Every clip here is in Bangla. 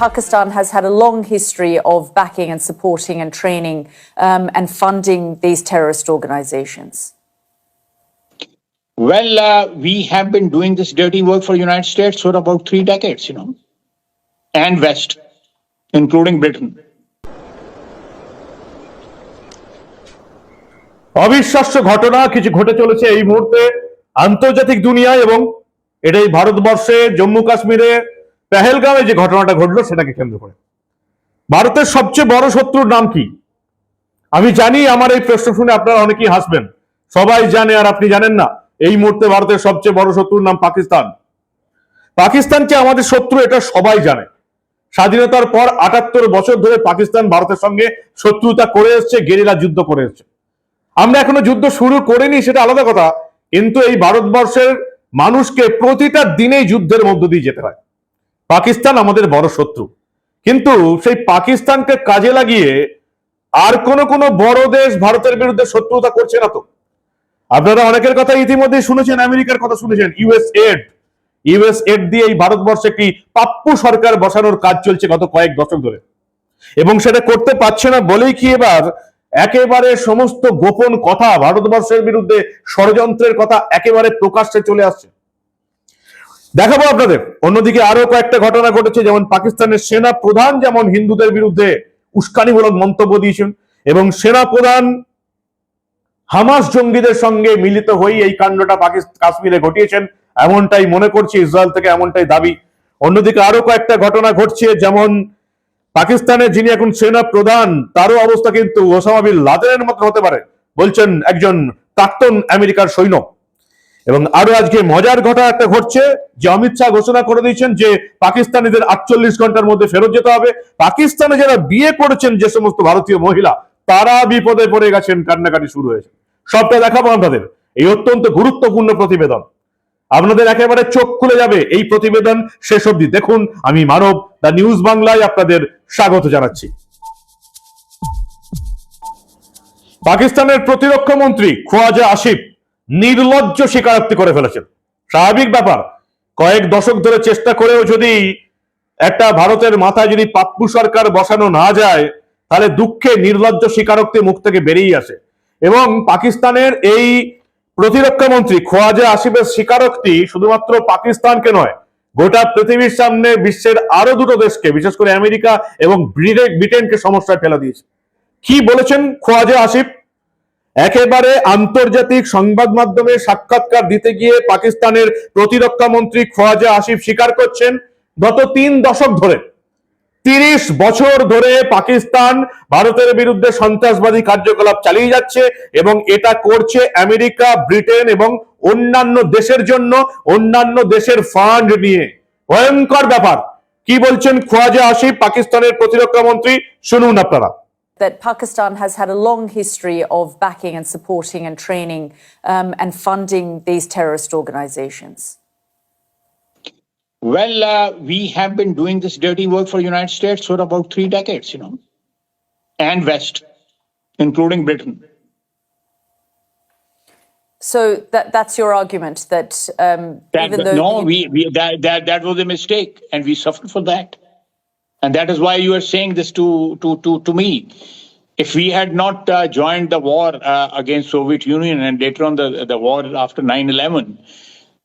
Pakistan has had a long history of backing and supporting and training um, and funding these terrorist organizations. Well, uh, we have been doing this dirty work for United States for about three decades, you know, and West, including Britain. অবিশ্বাস্য ঘটনা কিছু ঘটে চলেছে এই মুহূর্তে আন্তর্জাতিক দুনিয়ায় এবং এটাই ভারতবর্ষে জম্মু কাশ্মীরে পেহেলগামে যে ঘটনাটা ঘটলো সেটাকে কেন্দ্র করে। ভারতের সবচেয়ে বড় শত্রুর নাম কি? আমি জানি, আমার এই প্রশ্ন শুনে আপনারা অনেকেই হাসবেন। সবাই জানে আর আপনি জানেন না, এই মুহূর্তে ভারতের সবচেয়ে বড় শত্রুর নাম পাকিস্তান। পাকিস্তানকে আমাদের শত্রু এটা সবাই জানে। স্বাধীনতার পর আটাত্তর বছর ধরে পাকিস্তান ভারতের সঙ্গে শত্রুতা করে এসছে, গেরিলা যুদ্ধ করে এসছে। আমরা এখনও যুদ্ধ শুরু করিনি, সেটা আলাদা কথা। কিন্তু এই ভারতবর্ষের মানুষকে প্রতিটা দিনেই যুদ্ধের মধ্য দিয়ে যেতে হয়। পাকিস্তান আমাদের বড় শত্রু। কিন্তু সেই পাকিস্তানকে কাজে লাগিয়ে আর কোন কোন বড় দেশ ভারতের বিরুদ্ধে শত্রুতা করছে না তো। আপনারা অনেকের কথা ইতিমধ্যে শুনেছেন, আমেরিকার কথা শুনেছেন ইউএস এড ইউএস এড দিয়ে এই ভারতবর্ষে একটি পাপ্পু সরকার বসানোর কাজ চলছে গত কয়েক দশক ধরে। এবং সেটা করতে পারছে না বলেই কি এবার একেবারে সমস্ত গোপন কথা ভারতবর্ষের বিরুদ্ধে ষড়যন্ত্রের কথা একেবারে প্রকাশ্যে চলে আসছে। দেখাবো আপনাদের। অন্যদিকে আরও কয়েকটা ঘটনা ঘটেছে, যেমন পাকিস্তানের সেনা প্রধান যেমন হিন্দুদের বিরুদ্ধে উস্কানিমূলক মন্তব্য দিয়েছেন, এবং সেনা প্রধান হামাস জঙ্গিদের সঙ্গে মিলিত হয়ে এই কাণ্ডটা পাকিস্তান কাশ্মীরে ঘটিয়েছেন, এমনটাই মনে করছে ইসরায়েল থেকে, এমনটাই দাবি। অন্যদিকে আরও কয়েকটা ঘটনা ঘটছে, যেমন পাকিস্তানের যিনি এখন সেনা প্রধান, তারও অবস্থা কিন্তু ওসামা বিন লাদেনের মতো হতে পারে, বলছেন একজন প্রাক্তন আমেরিকার সৈন্য। এবং আরও আজকে মজার ঘটনা একটা ঘটছে যে অমিত শাহ ঘোষণা করে দিয়েছেন যে পাকিস্তানিদের আটচল্লিশ ঘণ্টার মধ্যে ফেরত যেতে হবে। পাকিস্তানে যারা বিয়ে করেছেন যে সমস্ত ভারতীয় মহিলা, তারা বিপদে পড়ে গেছেন, কান্নাকাটি শুরু হয়েছে। সবটা দেখাবো আপনাদের। এই অত্যন্ত গুরুত্বপূর্ণ প্রতিবেদন। আপনাদের একেবারে চোখ খুলে যাবে এই প্রতিবেদন শেষ অবধি। দেখুন, আমি মানব দা নিউজ বাংলায় আপনাদের স্বাগত জানাচ্ছি। পাকিস্তানের প্রতিরক্ষা মন্ত্রী খোয়াজা আসিফ নির্লজ্জ স্বীকারোক্তি করে ফেলেছেন। স্বাভাবিক ব্যাপার, কয়েক দশক ধরে চেষ্টা করেও যদি একটা ভারতের মাথায় যদি পাপ্পু সরকার বসানো না যায়, তাহলে দুঃখে নির্লজ্জ স্বীকারোক্তি মুখ থেকে বেরিয়ে আসে। এবং পাকিস্তানের এই প্রতিরক্ষা মন্ত্রী খোয়াজা আসিফের স্বীকারোক্তি শুধুমাত্র পাকিস্তানকে নয়, গোটা পৃথিবীর সামনে বিশ্বের আরও দুটো দেশকে, বিশেষ করে আমেরিকা এবং ব্রিটেন- ব্রিটেনকে সমস্যায় ফেলে দিয়েছে। কি বলেছেন খোয়াজা আসিফ? একেবারে আন্তর্জাতিক সংবাদ মাধ্যমে সাক্ষাৎকার দিতে গিয়ে পাকিস্তানের প্রতিরক্ষা মন্ত্রী খোয়াজা আসিফ স্বীকার করছেন, গত তিন দশক ধরে, তিরিশ বছর ধরে পাকিস্তান ভারতের বিরুদ্ধে সন্ত্রাসবাদী কার্যকলাপ চালিয়ে যাচ্ছে এবং এটা করছে আমেরিকা, ব্রিটেন এবং অন্যান্য দেশের জন্য, অন্যান্য দেশের ফান্ড নিয়ে। ভয়ঙ্কর ব্যাপার। কি বলছেন খোয়াজা আসিফ, পাকিস্তানের প্রতিরক্ষা মন্ত্রী? শুনুন আপনারা। That Pakistan has had a long history of backing and supporting and training um, and funding these terrorist organizations. Well, uh, we have been doing this dirty work for the United States for about three decades, you know, and West, including Britain. So that, that's your argument that um, That, even though no, we, we that, that that was a mistake, and we suffered for that, and that is why you are saying this to to to to me. If we had not uh, joined the war uh, against Soviet Union and later on the the war after 9/11,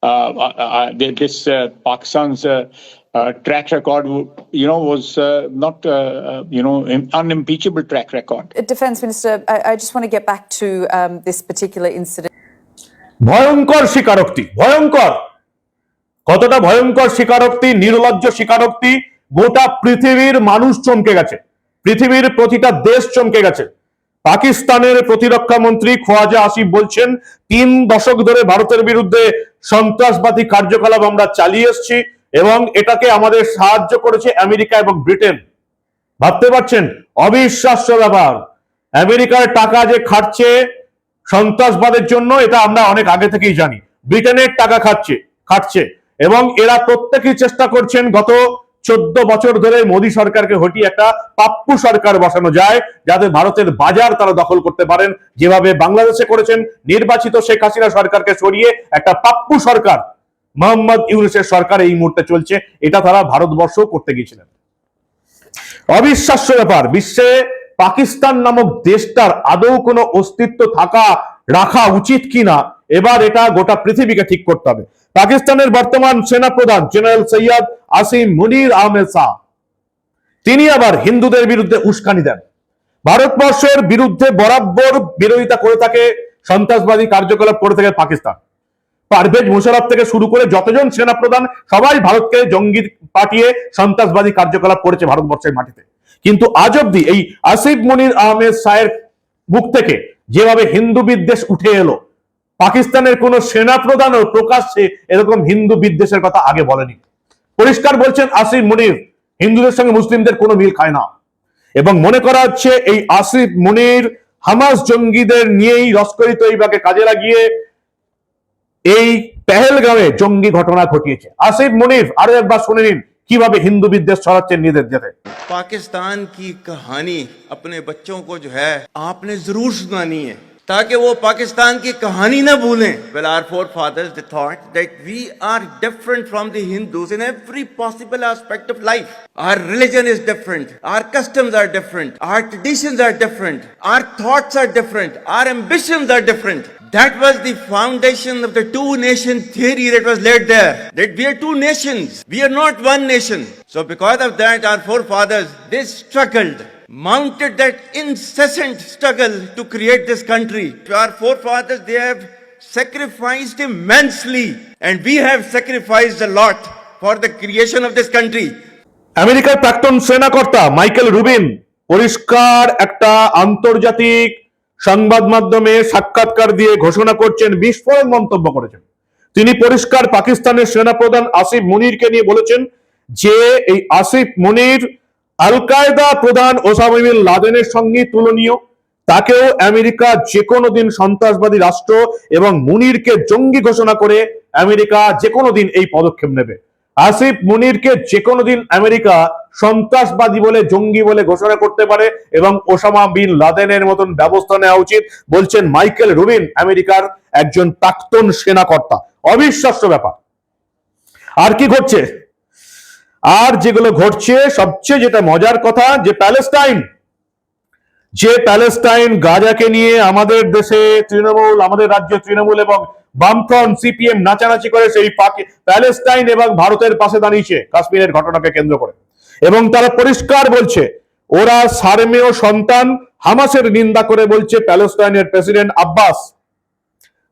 uh, uh, uh, this uh, Pakistan's uh, uh, track record, you know, was uh, not uh, uh, you know an unimpeachable track record. Defence Minister, I, I just want to get back to um, this particular incident. ভয়ঙ্কর স্বীকারোক্তি ভয়ঙ্কর কতটা ভয়ঙ্কর স্বীকারোক্তি নির্লজ্জ স্বীকারোক্তি গোটা পৃথিবীর মানুষ চমকে গেছে। পৃথিবীর প্রতিটা দেশ চমকে গেছে। পাকিস্তানের প্রতিরক্ষা মন্ত্রী খোয়াজা আসিফ বলছেন, তিন দশক ধরে ভারতের বিরুদ্ধে সন্ত্রাসবাদী কার্যকলাপ আমরা চালিয়ে এসেছি এবং এটাকে আমাদের সাহায্য করেছে আমেরিকা এবং ব্রিটেন। ভাবতে পারছেন? অবিশ্বাস্য ব্যাপার। আমেরিকার টাকা যে খাটছে সন্ত্রাসবাদের জন্য, এটা আমরা অনেক আগে থেকেই জানি। ব্রিটেনের টাকা খাচ্ছে, খাটছে এবং এরা প্রত্যেকেই চেষ্টা করছেন গত চোদ্দ বছর ধরে মোদী সরকারকে হটিয়ে একটা পাপ্পু সরকার বসানো যায়, যাতে ভারতের বাজার তারা দখল করতে পারেন। যেভাবে বাংলাদেশে করেছেন, নির্বাচিত শেখ হাসিনা সরকারকে সরিয়ে একটা পাপ্পু সরকার, মোহাম্মদ ইউনুসের সরকার এই মুহূর্তে চলছে, এটা তারা ভারতবর্ষ করতে গিয়েছিলেন। অবিশ্বাস্য ব্যাপার, বিশ্বে পাকিস্তান নামক দেশটার আদৌ কোনো অস্তিত্ব থাকা, রাখা উচিত কিনা এবার এটা গোটা পৃথিবীকে ঠিক করতে হবে। পাকিস্তানের বর্তমান সেনাপ্রধান জেনারেল সৈয়দ আসিম মুনির আহমেদ শাহ, তিনি আবার হিন্দুদের বিরুদ্ধে উস্কানি দেন। ভারতবর্ষের বিরুদ্ধে বরাবর বিরোধিতা করে থাকে সন্ত্রাসবাদী কার্যকলাপ করে থাকে পাকিস্তান। পারভেজ মুশারফ থেকে শুরু করে যতজন সেনাপ্রধান, সবাই ভারতকে জঙ্গি পাঠিয়ে সন্ত্রাসবাদী কার্যকলাপ করেছে ভারতবর্ষের মাটিতে। কিন্তু আজ অব্দি এই আসিফ মনির আহমেদ সাহের মুখ থেকে যেভাবে হিন্দু বিদ্বেষ উঠে এলো পাকিস্তানের কোন সেনাপ্রধানও প্রকাশ্যে এরকম হিন্দু বিদ্বেষের কথা আগে বলেনি পরিষ্কার বলছেন আসিফ মনির হিন্দুদের সঙ্গে মুসলিমদের কোনো মিল খায় না এবং মনে করা হচ্ছে এই আসিফ মনির হামাস জঙ্গিদের নিয়েই লস্করি তৈবাকে কাজে লাগিয়ে এই পেহেলগাঁওয়ে জঙ্গি ঘটনা ঘটিয়েছে আসিফ মনির আরো একবার শুনে নিন কিভাবে হিন্দু বিদ্বেষ ছড়াচ্ছেন নিজেদের যাতে पाकिस्तान की कहानी अपने बच्चों को जो है आपने जरूर सुनानी है ताकि वो पाकिस्तान की कहानी ना भूलें well our forefathers they thought that we are different from the hindus in every possible aspect of life our religion is different our customs are different our traditions are different our thoughts are different our ambitions are different that was the foundation of the two nation theory that was laid there. That we are two nations. We are not one nation. So because of that, our forefathers, they struggled, Mounted that incessant struggle to create this country. Our forefathers, they have sacrificed immensely. And we have sacrificed a lot for the creation of this country. আমেরিকার প্রাক্তন সেনাকর্তা মাইকেল রুবিন পরিষ্কার একটা আন্তর্জাতিক সংবাদ মাধ্যমে সাক্ষাৎকার দিয়ে ঘোষণা করছেন বিস্ফোরণ মন্তব্য করেছেন তিনি পরিষ্কার পাকিস্তানের সেনাপ্রধান আসিফ মুনিরকে নিয়ে বলেছেন যে এই আসিফ মুনির আল কায়দা প্রধান ওসামা লাদেনের সঙ্গে তুলনীয়। তাকেও আমেরিকা যে কোনো দিন সন্ত্রাসবাদী রাষ্ট্র এবং মুনিরকে জঙ্গি ঘোষণা করে আমেরিকা যে কোনো দিন এই পদক্ষেপ নেবে। আসিফ মুনিরকে যে কোনো দিন আমেরিকা সন্ত্রাসবাদী বলে, জঙ্গি বলে ঘোষণা করতে পারে এবং ওসামা বিন লাদেনের মতন ব্যবস্থা নেওয়া উচিত, বলছেন মাইকেল রুবিন আমেরিকার একজন প্রাক্তন সেনাকর্তা। অবিশ্বাস্য ব্যাপার। আর কি ঘটছে? আর যেগুলো ঘটছে, সবচেয়ে যেটা মজার কথা, যে প্যালেস্টাইন। যে প্যালেস্টাইন গাজাকে নিয়ে আমাদের দেশে তৃণমূল, আমাদের রাজ্য তৃণমূল এবং বামফ্রন্ট, সিপিএম নাচানাচি করে সেই প্যালেস্টাইন এবং ভারতের পাশে দাঁড়িয়েছে কাশ্মীরের ঘটনাকে কেন্দ্র করে। এবং তারা পরিষ্কার বলছে, ওরা সারমেয় সন্তান, হামাসের নিন্দা করে বলছে প্যালেস্টাইনের প্রেসিডেন্ট আব্বাস।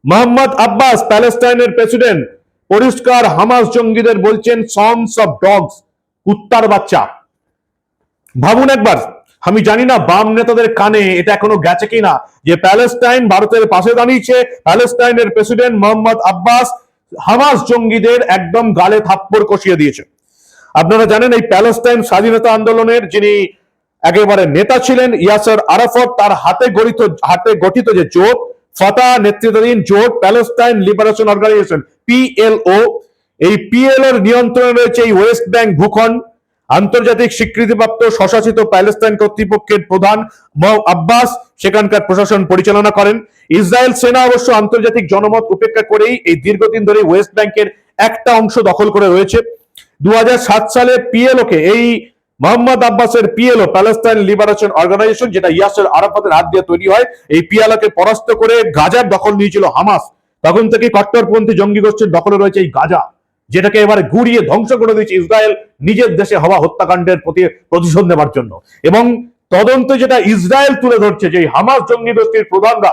মোহাম্মদ আব্বাস, প্যালেস্টাইনের প্রেসিডেন্ট। পরিষ্কার হামাস জঙ্গিদের বলছেন সন্স অফ ডগস কুত্তার বাচ্চা। ভাবুন একবার, আমি জানি না, বাম নেতাদের কানে এটা এখনও গেছে কিনা, যে প্যালেস্টাইন ভারতের পাশে দাঁড়িয়েছে, প্যালেস্টাইনের প্রেসিডেন্ট মোহাম্মদ আব্বাস হামাস জঙ্গিদের একদম গালে থাপ্পড় কষিয়ে দিয়েছে। আপনারা জানেন, এই প্যালেস্টাইন স্বাধীনতা আন্দোলনের যিনি একেবারে নেতা ছিলেন, ইয়াসার আরাফত, তার হাতে গঠিত হাতে গঠিত যে জোট ফতা নেতৃত্বাধীন জোট প্যালেস্টাইন লিবারেশন অর্গানাইজেশন পিএলও এই পিএলও এর নিয়ন্ত্রণে রয়েছে এই ওয়েস্ট ব্যাংক ভূখণ্ড। আন্তর্জাতিক স্বীকৃতিপ্রাপ্ত স্বশাসিত প্যালেস্তাইন কর্তৃপক্ষের প্রধান আব্বাস সেখানকার প্রশাসন পরিচালনা করেন। ইসরায়েল সেনা অবশ্য আন্তর্জাতিক জনমত উপেক্ষা করেই এই দীর্ঘদিন ধরে ওয়েস্ট ব্যাংকের একটা অংশ দখল করে রয়েছে। দু হাজার সাত সালে পিএলও কে এই মোহাম্মদ আব্বাসের পিএলও প্যালেস্তাইন লিবারেশন অর্গানাইজেশন, যেটা ইয়াসের আরাফাতের হাত দিয়ে তৈরি হয়, এই পিএলও কে পরাস্ত করে গাজার দখল নিয়েছিল হামাস। তখন থেকে কট্টরপন্থী জঙ্গি গোষ্ঠীর দখলে রয়েছে এই গাজা, যেটাকে এবারে গুড়িয়ে ধ্বংস করে দিয়েছে ইসরায়েল নিজের দেশে হওয়া হত্যাকাণ্ডের প্রতি প্রতিশোধ নেবার জন্য। এবং তদন্ত যেটা ইসরায়েল তুলে ধরছে, যে হামাস জঙ্গি গোষ্ঠীর প্রধানরা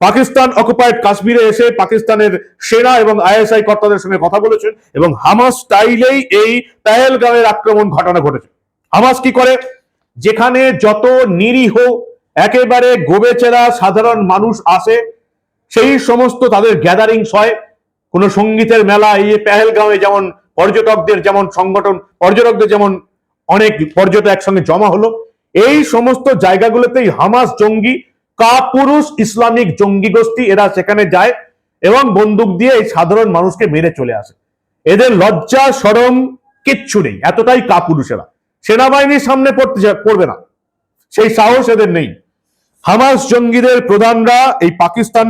পাকিস্তান অকুপাইড কাশ্মীরে এসে পাকিস্তানের সেনা এবং আইএসআই কর্তাদের সঙ্গে কথা বলেছেন এবং হামাস স্টাইলেই এই পেহেলগাঁওয়ের আক্রমণ ঘটনা ঘটেছে। হামাস কি করে? যেখানে যত নিরীহ, একেবারে গোবেচেরা সাধারণ মানুষ আসে, সেই সমস্ত তাদের গ্যাদারিংস হয়। কোন সঙ্গীতের মেলা, এই পেহেলগাঁওয়ে যেমন পর্যটকদের যেমন সংগঠন, পর্যটকদের যেমন অনেক পর্যটক একসঙ্গে জমা হলো, এই সমস্ত জায়গাগুলোতেই হামাস জঙ্গি, কাপুরুষ ইসলামিক জঙ্গি গোষ্ঠী এরা সেখানে যায় এবং বন্দুক দিয়ে এই সাধারণ মানুষকে মেরে চলে আসে। এদের লজ্জা সরম কিচ্ছু নেই, এতটাই কাপুরুষ এরা সেনাবাহিনীর সামনে পড়তে পড়বে না। সেই সাহস এদের নেই। হামাস জঙ্গিদের প্রধানরা এই পাকিস্তান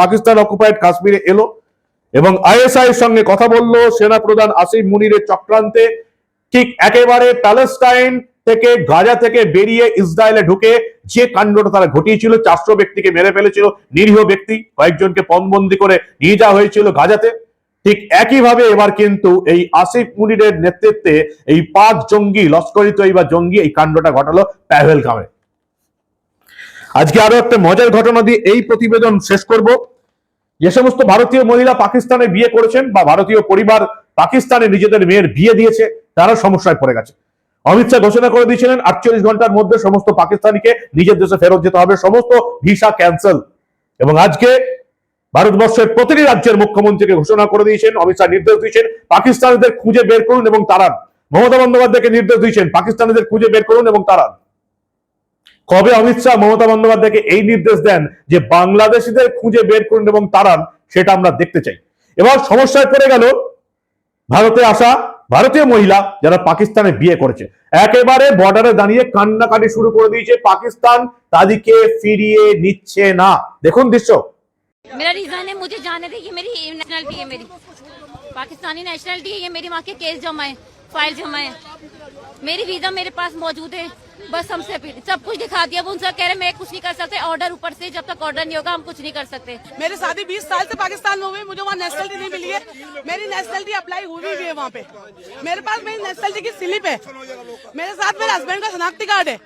পাকিস্তান অকুপাইড কাশ্মীরে এলো এবং আইএসআই এর সঙ্গে কথা বলল সেনা প্রধান আসিফ মুনিরের চক্রান্তে। ঠিক একেবারে প্যালেস্টাইন থেকে গাজা থেকে বেরিয়ে ইসরায়েলে ঢুকে যে কাণ্ডটা তারা ঘটিয়েছিল, চারশো ব্যক্তিকে মেরে ফেলেছিল, নিরীহ ব্যক্তি, কয়েকজনকে পণবন্দি করে নিয়ে যাওয়া হয়েছিল গাজাতে। ঠিক একইভাবে এবার কিন্তু এই আসিফ মুনিরের নেতৃত্বে এই পাঁচ জঙ্গি লস্করি তৈবা জঙ্গি এই কাণ্ডটা ঘটালো প্যাভেলগামে আজকে আরও একটা মজার ঘটনা দিয়ে এই প্রতিবেদন শেষ করব। যে সমস্ত ভারতীয় মহিলা পাকিস্তানে বিয়ে করেছেন বা ভারতীয় পরিবার পাকিস্তানে নিজেদের মেয়ের বিয়ে দিয়েছে তারা সমস্যায় পড়ে গেছে। অমিত শাহ ঘোষণা করে দিয়েছিলেন, আটচল্লিশ ঘণ্টার মধ্যে সমস্ত পাকিস্তানিকে নিজের দেশে ফেরত যেতে হবে, সমস্ত ভিসা ক্যান্সেল। এবং আজকে ভারতবর্ষের প্রতিটি রাজ্যের মুখ্যমন্ত্রীকে ঘোষণা করে দিয়েছেন, অমিত শাহ নির্দেশ দিয়েছেন, পাকিস্তানিদের খুঁজে বের করুন এবং তারান মমতা বন্দ্যোপাধ্যায়কে নির্দেশ দিয়েছেন, পাকিস্তানিদের খুঁজে বের করুন এবং তারান কবে অমিত শাহ, মমতা বন্দ্যোপাধ্যায়কে এই নির্দেশ দেন যে বাংলাদেশিদের খুঁজে বের করুন এবং তারান সেটা আমরা দেখতে চাই। এবার সমস্যায় পড়ে গেল ভারতে আসা ভারতীয় মহিলা যারা পাকিস্তানে বিয়ে করেছে। একেবারে বর্ডারে দাঁড়িয়ে কান্নাকাটি শুরু করে দিয়েছে পাকিস্তান, তাদেরকে ফিরিয়ে নিচ্ছে না। দেখুন দৃশ্য। मेरा रीजन है, मुझे जाने दे, ये मेरी नेशनलिटी है मेरी। पाकिस्तानी नेशनलिटी है, ये मेरी माँ के केस जमा है फ़ाइल जमा है मेरी वीज़ा मेरे पास मौजूद है। बस हमसे अपील सब कुछ दिखा दिया। वो उनसे कह रहे मैं कुछ नहीं कर सकते। ऑर्डर ऊपर से जब तक ऑर्डर नहीं होगा हम कुछ नहीं कर सकते। मेरे शादी 20 साल से पाकिस्तान में हुई। मुझे वहाँ नेशनलिटी नहीं मिली है। मेरी नेशनलिटी अप्लाई हुई भी है वहाँ पे। मेरे पास मेरी नेशनलिटी की स्लिप है। मेरे साथ मेरे हस्बैंड का शनाख्ती कार्ड है।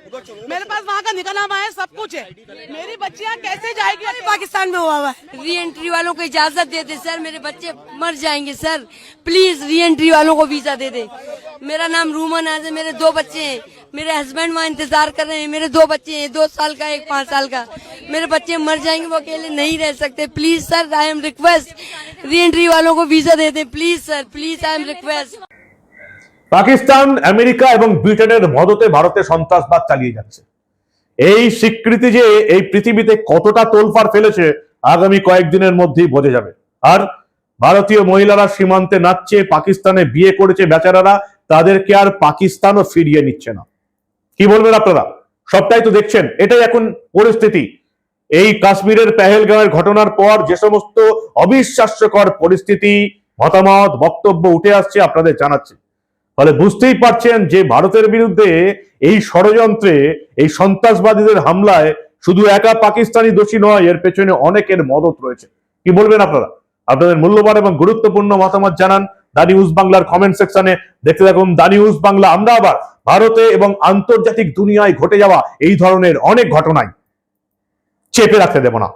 मेरे पास वहाँ का निकलनामा है सब कुछ है। मेरी बच्चियाँ कैसे जाएगी? पाकिस्तान में हुआ हुआ है। री एंट्री वालों को इजाज़त दे दे सर मेरे बच्चे मर जाएँगे सर प्लीज़ री एंट्री वालों को वीज़ा दे दे। मेरा नाम रूमन आज मेरे दो बच्चे हैं। मेरे हस्बैंड वहाँ इंतजार कर रहे हैं मेरे दो बच्चे हैं दो साल का एक पाँच साल का मेरे बच्चे मर जाएंगे वो अकेले नहीं रह सकते please sir I am request re entry वालों को वीजा दे दे please sir please I am request Pakistan America এবং ব্রিটেনের মদতে ভারতে সন্ত্রাসবাদ চালিয়ে যাচ্ছে এই স্বীকৃতি যে এই পৃথিবীতে কতটা তোলফার ফেলেছে আগামী কয়েকদিনের মধ্যেই বোঝা যাবে আর ভারতীয় মহিলারা সীমান্তে নাচছে পাকিস্তানে বিয়ে করেছে বেচারারা তাদেরকে আর পাকিস্তানও ফিরিয়ে নিচ্ছে না কি বলবেন আপনারা? সবটাই তো দেখছেন। এটাই এখন পরিস্থিতি। এই কাশ্মীরের পেহেলগাঁওয়ের ঘটনার পর যে সমস্ত অবিশ্বাস্যকর পরিস্থিতি, মতামত, বক্তব্য উঠে আসছে, আপনাদের জানাচ্ছি। ফলে বুঝতেই পারছেন যে ভারতের বিরুদ্ধে এই ষড়যন্ত্রে, এই সন্ত্রাসবাদীদের হামলায় শুধু একা পাকিস্তানি দোষী নয়, এর পেছনে অনেকের মদত রয়েছে। কি বলবেন আপনারা? আপনাদের মূল্যবান এবং গুরুত্বপূর্ণ মতামত জানান। দা নিউজ বাংলার কমেন্ট সেকশনে দেখতে থাকুন। দা নিউজ বাংলা, আমরা আবার ভারতে এবং আন্তর্জাতিক দুনিয়ায় ঘটে যাওয়া এই ধরনের অনেক ঘটনায় চেপে রাখতে দেব না।